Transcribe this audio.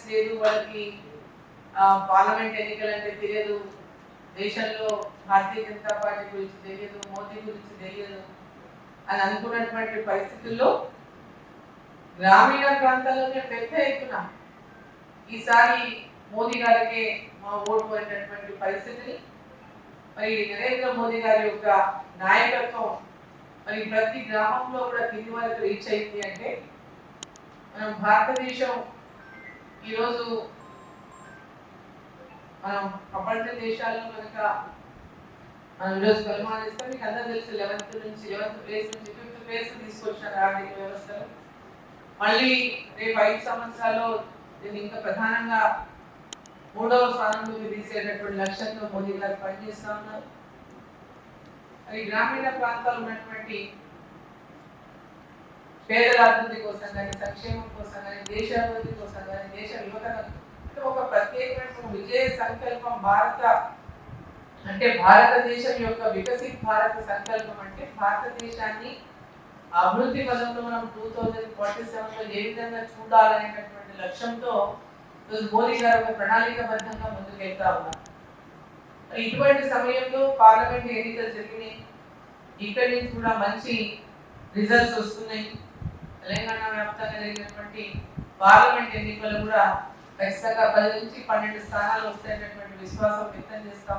Awareness లేదు వాళ్ళకి parliament ఎన్నికలు అంటే తెలియదు. దేశంలో భారతీయ జనతా పార్టీ గురించి తెలియదు మోదీ గురించి తెలియదు. అని అనుకున్నటువంటి పరిస్థితుల్లో గ్రామీణ ప్రాంతాల్లోనే పెద్ద ఎత్తున ఈసారి మోదీ గారికి మా ఓటు అయినటువంటి పరిస్థితిని మరి నరేంద్ర మోదీ గారి యొక్క నాయకత్వం మరి ప్రతి గ్రామంలో కూడా కింది వరకు రీచ్ అయింది అంటే మనం భారతదేశం ఈరోజు మనం ప్రపంచ దేశాల్లో కనుక మనం ఈరోజు పరిమాణిస్తాం మీకు అందరూ తెలుసు లెవెన్త్ నుంచి లెవెన్త్ ప్లేస్ నుంచి ఫిఫ్త్ ప్లేస్ తీసుకొచ్చారు ఆర్థిక వ్యవస్థలు. మళ్ళీ రేపు ఐదు సంవత్సరాల్లో దీన్ని ఇంకా ప్రధానంగా మూడవ స్థానంలోకి తీసేటటువంటి లక్ష్యంతో మోదీ గారు పనిచేస్తా ఉన్నారు. అది గ్రామీణ ప్రాంతాల్లో ఉన్నటువంటి పేదల అభివృద్ధి కోసం కానీ సంక్షేమం దేశాభివృద్ధి కోసం కానీ దేశ యువత అంటే ఒక ప్రత్యేకమైన విజయ సంకల్పం భారత అంటే భారతదేశం యొక్క వికసిత్ భారత సంకల్పం అంటే భారతదేశాన్ని అభివృద్ధి పదంలో మనం టూ థౌజండ్ ఫార్టీ సెవెన్లో ఏ విధంగా చూడాలనేటటువంటి లక్ష్యంతో మోదీ గారు ఒక ప్రణాళికబద్ధంగా ముందుకు ఉన్నారు. ఇటువంటి సమయంలో పార్లమెంట్ ఎన్నికలు జరిగినాయి. ఇక్కడి నుంచి కూడా మంచి రిజల్ట్స్ వస్తున్నాయి. తెలంగాణ వ్యాప్తంగా జరిగినటువంటి పార్లమెంట్ ఎన్నికలు కూడా ఖచ్చితంగా పది నుంచి పన్నెండు స్థానాలు వస్తాయనేటువంటి విశ్వాసం వ్యక్తం చేస్తా